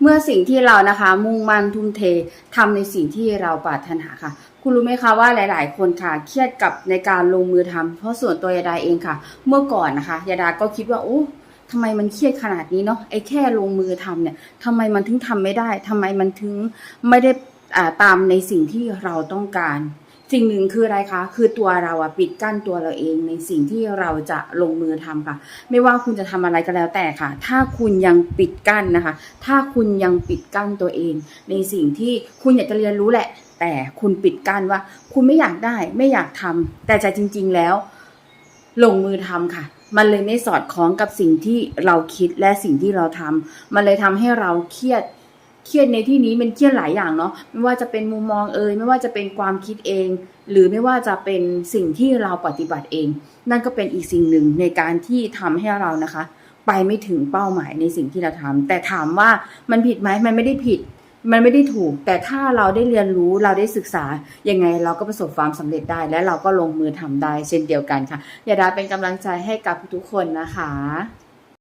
เมื่อสิ่งที่เรานะคะ มุ่งมั่นทุ่มเททำในสิ่งที่เราปรารถนาค่ะ คุณรู้ไหมคะว่าหลาย ๆ คนค่ะ เครียดกับในการลงมือทำเพราะส่วนตัวยาดาเองค่ะ เมื่อก่อนนะคะยาดาก็คิดว่าโอ้ทำไมมันเครียดขนาดนี้เนาะไอ้แค่ลงมือทำเนี่ยทำไมมันถึงทำไม่ได้ทำไมมันถึงไม่ได้ตามในสิ่งที่เราต้องการ สิ่งหนึ่งคืออะไรคะ คือตัวเราอะปิดกั้นตัวเราเองในสิ่งที่เราจะลงมือทำค่ะ ไม่ว่าคุณจะทำอะไรก็แล้วแต่ค่ะ ถ้าคุณยังปิดกั้นนะคะ ถ้าคุณยังปิดกั้นตัวเอง ในสิ่งที่คุณอยากจะเรียนรู้แหละ แต่คุณปิดกั้นว่า คุณไม่อยากได้ ไม่อยากทำแต่ใจจริง ๆแล้ว ลงมือทำค่ะ มันเลยไม่สอดคล้องกับสิ่งที่เราคิดและสิ่งที่เราทำมันเลยทำให้เราเครียด เครียดในที่นี้มันเครียดหลายอย่างเนาะไม่ว่าจะเป็นมุมมองเอ่ยไม่ว่าจะเป็นความคิดเอง หรือไม่ว่าจะเป็นสิ่งที่เราปฏิบัติเอง นั่นก็เป็นอีกสิ่งหนึ่งในการที่ทำให้เรานะคะ ไปไม่ถึงเป้าหมายในสิ่งที่เราทำแต่ถามว่ามันผิดไหมมันไม่ได้ผิด มันไม่ได้ถูก แต่ถ้าเราได้เรียนรู้เราได้ศึกษายังไงเราก็ประสบความสำเร็จได้ และเราก็ลงมือทำได้เช่นเดียวกันค่ะอย่าดาเป็นกำลังใจให้กับทุกคนนะคะ